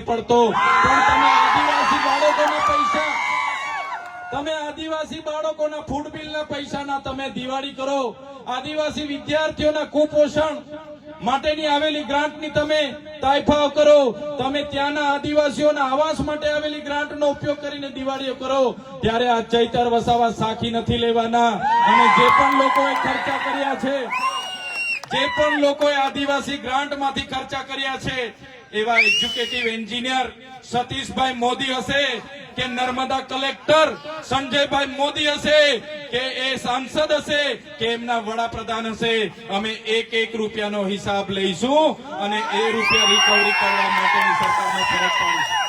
પડતો. પણ તમે આદિવાસી બાળકોના પૈસા, તમે આદિવાસી બાળકોના ફૂડ બિલના પૈસાના તમે દિવાળી કરો. આદિવાસી વિદ્યાર્થીઓના કુપોષણ માટેની આવેલી ગ્રાન્ટની તમે તાયફાઓ કરો. તમે ત્યાંના આદિવાસીઓના આવાસ માટે આવેલી ગ્રાન્ટનો ઉપયોગ કરીને દિવાળીઓ કરો. ત્યારે આ ચૈતર વસાવા સાખી નથી લેવાના. અને જે પણ લોકોએ ખર્ચા કર્યા છે જે પણ લોકોએ આદિવાસી ગ્રાન્ટમાંથી ખર્ચા કર્યા છે, એવા એજ્યુકેટિવ એન્જિનિયર સતીશભાઈ મોદી હશે કે નર્મદા કલેક્ટર સંજયભાઈ મોદી હશે કે એ સાંસદ હશે કે એમના વડાપ્રધાન હશે. અમે એક એક રૂપિયાનો હિસાબ લઈશું અને એ રૂપિયા રિકવરી કરવા માટેની સરકારને ફરજ પાડીશું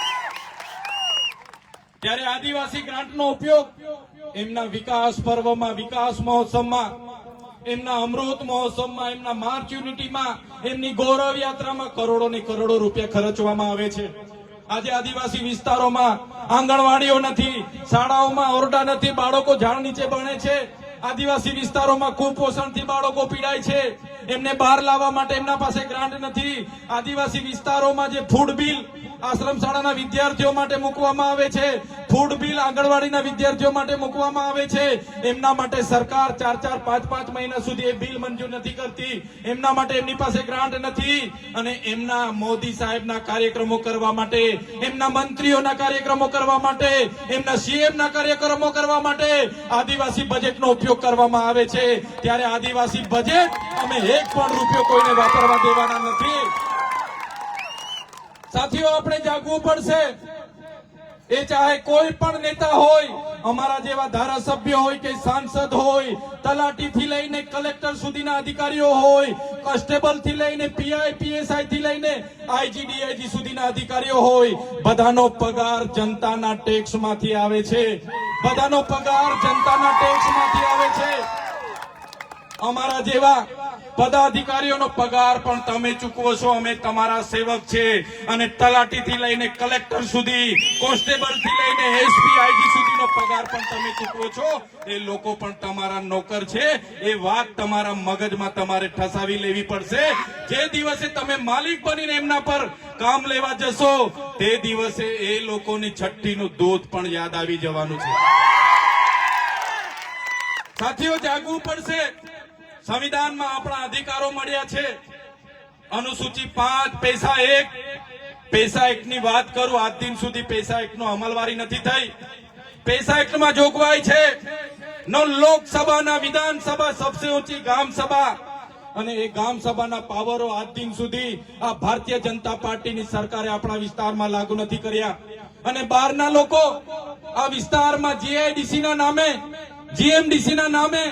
ત્યારે આદિવાસી ગ્રાન્ટનો ઉપયોગ એમના વિકાસ પર્વમાં, વિકાસ મહોત્સવમાં એમના અમૃત મહોત્સવમાં, એમના માર્ચ યુનિટીમાં, એમની ગૌરવ યાત્રામાં કરોડો ને કરોડો રૂપિયા ખર્ચવામાં આવે છે. આજે આદિવાસી વિસ્તારોમાં આંગણવાડીઓ નથી, શાળાઓમાં ઓરડા નથી, બાળકો ઝાડ નીચે ભણે છે. આદિવાસી વિસ્તારોમાં કુપોષણથી બાળકો પીડાય છે. એમને બહાર લાવવા માટે એમના પાસે ગ્રાન્ટ નથી. આદિવાસી વિસ્તારોમાં જે ફૂડ બિલ આશ્રમ વિદ્યાર્થીઓ માટે મૂકવામાં આવે છે. ફૂડ બિલ આંગણવાડીના વિદ્યાર્થીઓ માટે મૂકવામાં આવે છે. એમના માટે સરકાર ચાર ચાર પાંચ પાંચ મહિના સુધી એ બિલ મંજૂર નથી કરતી. એમના માટે એમની પાસે ગ્રાન્ટ નથી. અને એમના મોદી સાહેબના કાર્યક્રમો કરવા માટે, એમના મંત્રીઓના કાર્યક્રમો કરવા માટે, એમના સીએમના કાર્યક્રમો કરવા માટે આદિવાસી બજેટનો ઉપયોગ કરવામાં આવે છે. ત્યારે આદિવાસી બજેટ અમે એક પણ રૂપિયો કોઈને વાપરવા દેવાના નથી. સાથીઓ, આપણે જાગવું પડશે. એ ચાહે કોઈ પણ નેતા હોય, અમારા જેવા ધારાસભ્ય હોય કે સાંસદ હોય તલાટી થી લઈને કલેક્ટર સુધીના અધિકારીઓ હોય કોન્સ્ટેબલથી લઈને પીઆઈ પીએસઆઈ થી લઈને આઈજી, ડીઆઈજી સુધીના અધિકારીઓ હોય, બધાનો પગાર જનતાના ટેક્સ આવે છે. બધાનો પગાર જનતાના ટેક્સ આવે છે. અમારા જેવા પદાધિકારીઓનો પગાર પણ તમે ચૂકવો છો. અમે તમારા સેવક છે અને તલાટીથી લઈને કલેક્ટર સુધી કોન્સ્ટેબલથી લઈને એસપી, આઈજી સુધીનો પગાર પણ તમે ચૂકવો છો. એ લોકો પણ તમારા નોકર છે. એ વાત તમારા મગજમાં તમારે ઠસાવી લેવી પડશે. જે દિવસે તમે માલિક બનીને એમના પર કામ લેવા જશો, તે દિવસે એ લોકોની છઠ્ઠીનું દૂધ પણ યાદ આવી જવાનું છે. સાથીઓ, જાગવું પડશે. સંવિધાનમાં આપણા અધિકારો મળ્યા છે. અનુસૂચિ પાંચ, પૈસા એક. પૈસા એક ની વાત કરું, આજ દિન સુધી પૈસા એક નો અમલવારી નથી થઈ. પૈસા એક્ટમાં જોગવાઈ છે. નો લોકસભાના વિધાનસભા, સબસે ઊંચી ગામ સભા અને એ ગામ સભાના પાવરો આજ દિન સુધી આ ભારતીય જનતા પાર્ટીની સરકારે આપણા વિસ્તારમાં લાગુ નથી કર્યા. અને બહારના લોકો આ વિસ્તારમાં જીઆઈડીસી ના નામે જીએમડીસી ના નામે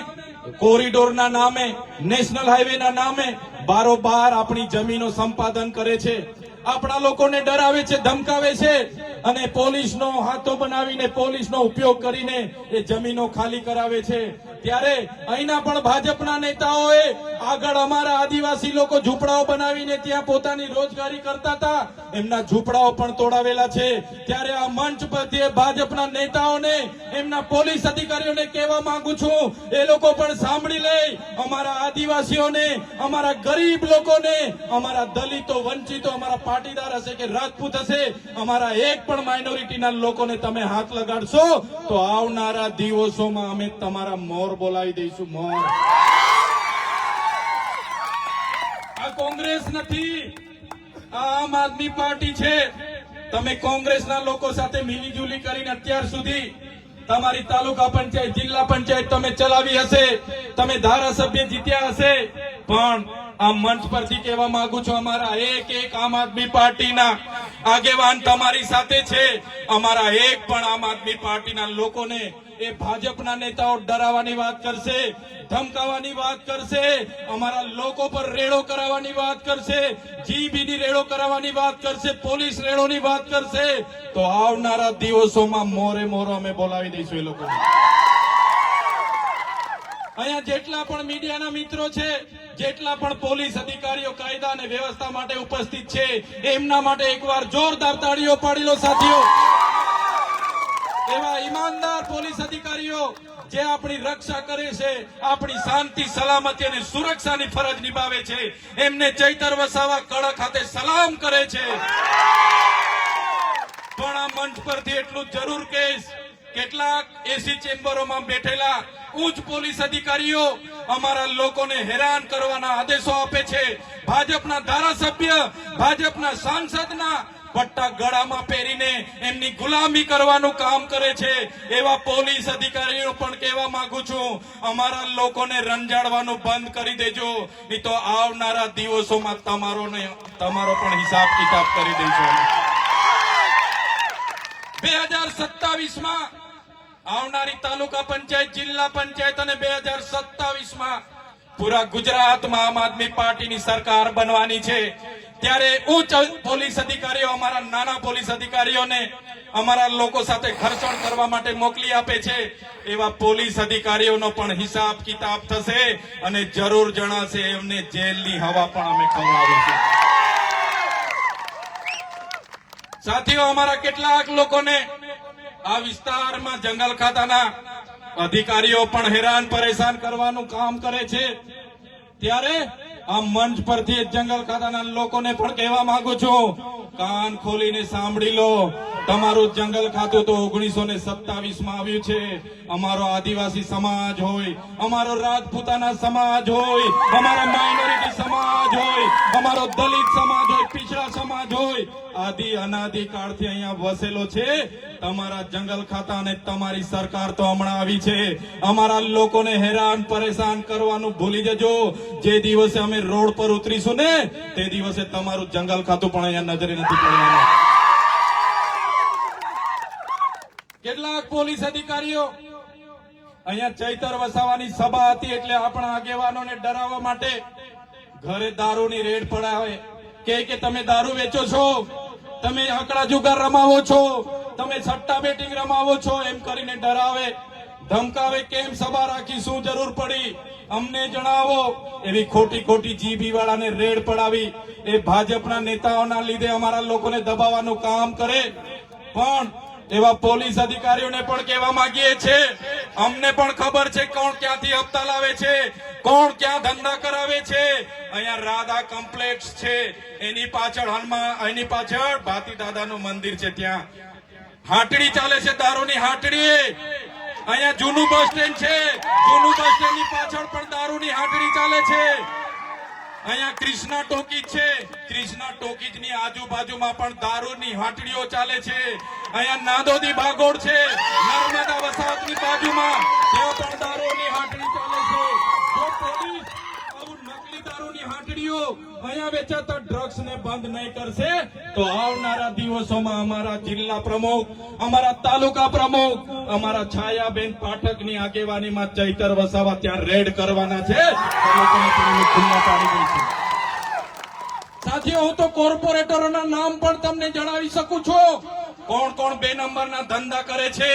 કોરિડોરના નામે, નેશનલ હાઈવેના નામે બારોબાર આપણી જમીનો સંપાદન કરે છે. આપણા લોકોને ડરાવે છે, ધમકાવે છે. અને પોલીસનો હાથો બનાવીને પોલીસનો ઉપયોગ કરીને એ જમીનો ખાલી કરાવે છે. ત્યારે અહીંના પણ ભાજપના નેતાઓએ આગળ અમારા આદિવાસી લોકો ઝૂંપડાઓ બનાવીને ત્યાં પોતાની રોજગારી કરતા હતા. એમના ઝૂંપડાઓ પણ તોડાવેલા છે. ત્યારે આ મંચ પરથી ભાજપના નેતાઓને, એમના પોલીસ અધિકારીઓને કહેવા માંગુ છું, એ લોકો પણ સાંભળી લે અમારા આદિવાસીઓને, અમારા ગરીબ લોકોને, અમારા દલિતો વંચિતો, અમારા પાટીદાર હશે કે રાજપૂત હશે, અમારા એક પણ માઇનોરિટીના લોકોને તમે હાથ લગાડશો, તો આવનારા દિવસોમાં અમે તમારા મોર બોલાવી દઈશું, મોર. આ કોંગ્રેસ નથી આમ આદમી પાર્ટી છે. તમે કોંગ્રેસના લોકો સાથે મિલીજુલી કરીને અત્યાર સુધી તમારી તાલુકા પંચાયત, જિલ્લા પંચાયત તમે ચલાવી હશે, તમે ધારાસભ્ય જીત્યા હશે. પણ આ મંચ પરથી કહેવા માંગુ છું, અમારા એક એક આમ આદમી પાર્ટીના આગેવાન તમારી સાથે છે. અમારા એક પણ આમ આદમી પાર્ટીના લોકોને એ ભાજપના નેતાઓ ડરાવવાની વાત કરશે, ધમકાવવાની વાત કરશે, અમારા લોકો પર રેડો કરાવવાની વાત કરશે, જીબીની રેડો કરાવવાની વાત કરશે, પોલીસ રેડોની વાત કરશે. તો આવનારા દિવસોમાં મોરે મોરો અમે બોલાવી દઈશું એ લોકોને. અહીંયા જેટલા પણ મીડિયાના મિત્રો છે, જેટલા પણ પોલીસ અધિકારીઓ કાયદા અને વ્યવસ્થા માટે ઉપસ્થિત છે, એમના માટે એકવાર જોરદાર તાળીઓ પાડી લો સાથીઓ. એવા ઈમાનદાર પોલીસ અધિકારીઓ, જે આપણી રક્ષા કરે છે, આપણી શાંતિ, સલામતી અને સુરક્ષાની ફરજ નિભાવે છે, એમને ચૈતર વસાવા કડક હાથે સલામ કરે છે. પણ આ મંચ પરથી એટલું જરૂર કહીશ કેટલાક એસી ચેમ્બરોમાં બેઠેલા ઉચ્ચ પોલીસ અધિકારીઓ અમારા લોકોને હેરાન કરવાના આદેશો આપે છે. ભાજપના ધારાસભ્ય, ભાજપના સાંસદના પટ્ટા ગળામાં પહેરીને એમની ગુલામી કરવાનું કામ કરે છે. એવા પોલીસ અધિકારીઓ પણ કહેવા માંગુ છું, અમારા લોકોને રંજાડવાનું બંધ કરી દેજો. નહીં તો આવનારા દિવસોમાં તમારો તમારો પણ હિસાબ કિતાબ કરી દેજો. બે હજાર સત્તાવીસમાં આવનારી તાલુકા પંચાયત, જિલ્લા પંચાયત અને બે હજાર સત્તાવીસમાં પૂરા ગુજરાતમાં આમ આદમી પાર્ટીની સરકાર બનવાની છે. ત્યારે ઉચ્ચ પોલીસ અધિકારીઓ અમારા નાના પોલીસ અધિકારીઓને અમારા લોકો સાથે ખર્ચણ કરવા માટે મોકલી આપે છે. એવા પોલીસ અધિકારીઓનો પણ હિસાબ કિતાબ થશે અને જરૂર જણાશે એમને જેલની હવા પણ અમે ખવડાવીશું સાથીઓ, અમારા કેટલાક લોકોને આ વિસ્તારમાં જંગલ ખાતાના અધિકારીઓ પણ હેરાન પરેશાન કરવાનું કામ કરે છે. ત્યારે આ મંચ પરથી જંગલ ખાતાના લોકોને પણ કહેવા માંગુ છું, કાન ખોલીને સાંભળી લો. તમારું જંગલ ખાતું તો ઓગણીસો ને સત્તાવીસમાં આવ્યું છે. અમારો આદિવાસી સમાજ હોય, અમારો રાજપૂતાના સમાજ હોય, અમારા માઇનોરિટી સમાજ હોય, અમારો દલિત સમાજ હોય, પીછડા સમાજ હોય આદિ અનાદિ કાળથી અહીંયા વસેલો છે. તમારા જંગલ ખાતા અને તમારી સરકાર તો હમણાં આવી છે. અમારા લોકોને હેરાન પરેશાન કરવાનું ભૂલી જજો. જે દિવસે અમે રોડ પર ઉતરીશું ને, તે દિવસે તમારું જંગલ ખાતું પણ અહીંયા નજરે નથી પડવાનું. કેટલાક પોલીસ અધિકારીઓ અહીંયા ચૈતર વસાવાની સભા હતી એટલે આપણા આગેવાનોને ડરાવવા માટે ઘરે દારૂની રેડ પડાવે. કે તમે દારૂ વેચો છો? તમે આંકડા જુગાર રમાવો છો, તમે સટ્ટા બેટિંગ રમાવો છો, એમ કરીને ડરાવે, ધમકાવે કેમ સભા રાખી, શું જરૂર પડી? અમને જણાવો. એવી ખોટી ખોટી જીબી વાળાને રેડ પડાવી, એ ભાજપના નેતાઓના લીધે અમારા લોકોને દબાવવાનું કામ કરે. પણ એવા પોલીસ અધિકારીઓને પણ કહેવા માંગીએ છીએ. અમને પણ ખબર છે કોણ ક્યાંથી હપ્તા લાવે છે, કોણ ક્યાં ધંધા કરાવે છે. અહીંયા રાધા કોમ્પ્લેક્સ છે. એની પાછળ હનુમાન એની પાછળ ભાતી દાદાનું મંદિર છે ત્યાં. હાટડી ચાલે છે દારૂની હાટડી. અહીંયા જૂનું બસ સ્ટેન્ડ છે. જૂનું બસ સ્ટેન્ડની પાછળ પણ દારૂની હાટડી ચાલે છે. અહીંયા ક્રિષ્ના ટોકીજ છે. ક્રિષ્ના ટોકીજની આજુબાજુમાં પણ દારૂની હાટડીઓ ચાલે છે. અહીંયા નાદોદી ભાગોળ છે. નર્મદા વસાહતની બાજુમાં ત્યાં પણ દારૂની હાટડી ચાલે છે. જો પોલીસ આવું નકલી દારૂની હાટડીઓ અહીંયા વેચાતા ડ્રગ્સ ને બંધ નહીં કરશે. તો આવનારા દિવસોમાં અમારા જિલ્લા પ્રમુખ, અમારા તાલુકા પ્રમુખ, અમારા છાયાબેન પાઠકની આગેવાનીમાં ચૈતર વસાવા ત્યાં રેડ કરવાના છે. સાથીઓ, હું તો કોર્પોરેટરોના નામ પણ તમને જણાવી શકું છું. કોણ કોણ બે નંબરના ધંધા કરે છે?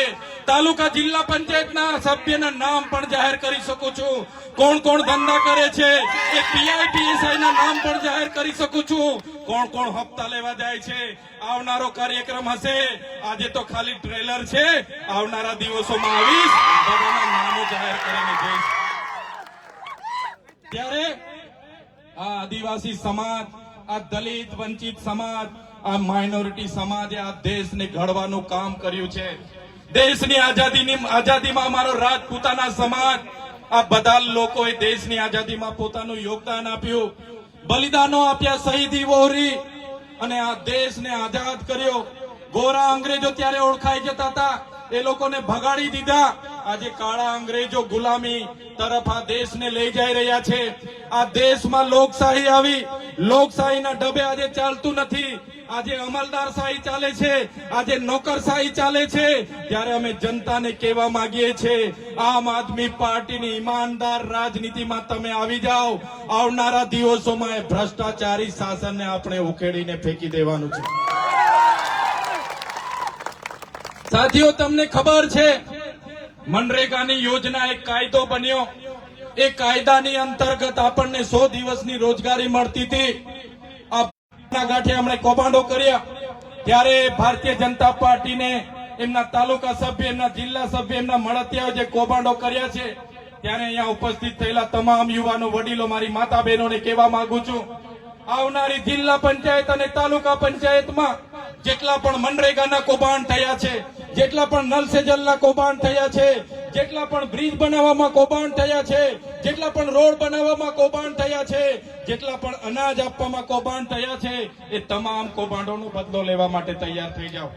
તાલુકા જિલ્લા પંચાયતના સભ્યના નામ પણ જાહેર કરી શકું છું. કોણ કોણ ધંધા કરે છે એ પીઆઈપીએસઆઈ ના નામ પણ જાહેર કરી શકું છું. કોણ કોણ હપ્તા લેવા જાય છે, આવનારો કાર્યક્રમ હશે. આજે તો ખાલી ટ્રેલર છે. આવનારા દિવસોમાં આવીશ. બધાના નામો જાહેર કરીને જઈશ. ત્યારે આ આદિવાસી સમાજ, આ દલિત વંચિત સમાજ, આ માઇનોરિટી સમાજે આ દેશને ઘડવાનું કામ કર્યું છે. દેશની આઝાદીની આઝાદીમાં અમારો રાજપૂતાના સમાજ, આ બધા લોકોએ દેશની આઝાદીમાં પોતાનું યોગદાન આપ્યું. બલિદાનો આપ્યા શહીદી વહોરી અને આ દેશને આઝાદ કર્યો. ગોરા અંગ્રેજો ત્યારે ઓળખાઈ જતા હતા. એ લોકોને ભગાડી દીધા. આજે કાળા અંગ્રેજો ગુલામી તરફ આ દેશને લઈ જઈ રહ્યા છે. આ દેશમાં લોકશાહી આવી. લોકશાહીના ડબે આજે ચાલતું નથી. આજે અમલદારશાહી ચાલે છે. આજે નોકરશાહી ચાલે છે. ત્યારે અમે જનતાને કહેવા માંગીએ છીએ, આમ આદમી પાર્ટીની ઈમાનદાર રાજનીતિમાં તમે આવી જાઓ. આવનારા દિવસોમાં એ ભ્રષ્ટાચારી શાસનને આપણે ઉકેડીને ફેંકી દેવાનું છે. સાથીઓ, તમને ખબર છે, મનરેગાની યોજના એક કાયદો બન્યો. એ કાયદાની અંતર્ગત આપણને સો દિવસની રોજગારી મળતી હતી. ગાંઠે કૌભાંડો કર્યા. ત્યારે ભારતીય જનતા પાર્ટીને એમના તાલુકા સભ્ય, એમના જિલ્લા સભ્ય, એમના મળતિયાઓ જે કૌભાંડો કર્યા છે, ત્યારે અહીંયા ઉપસ્થિત થયેલા તમામ યુવાનો વડીલો મારી માતા બહેનોને કહેવા માંગુ છું આવનારી જિલ્લા પંચાયત અને તાલુકા પંચાયતમાં જેટલા પણ મનરેગાના કૌભાંડ થયા છે, જેટલા પણ નલ સે જલના કૌભાંડ થયા છે, જેટલા પણ બ્રિજ બનાવવામાં કૌભાંડ થયા છે, જેટલા પણ રોડ બનાવવામાં કૌભાંડ થયા છે, જેટલા પણ અનાજ આપવામાં કૌભાંડ થયા છે, એ તમામ કૌભાંડોનો બદલો લેવા માટે તૈયાર થઈ જાઓ.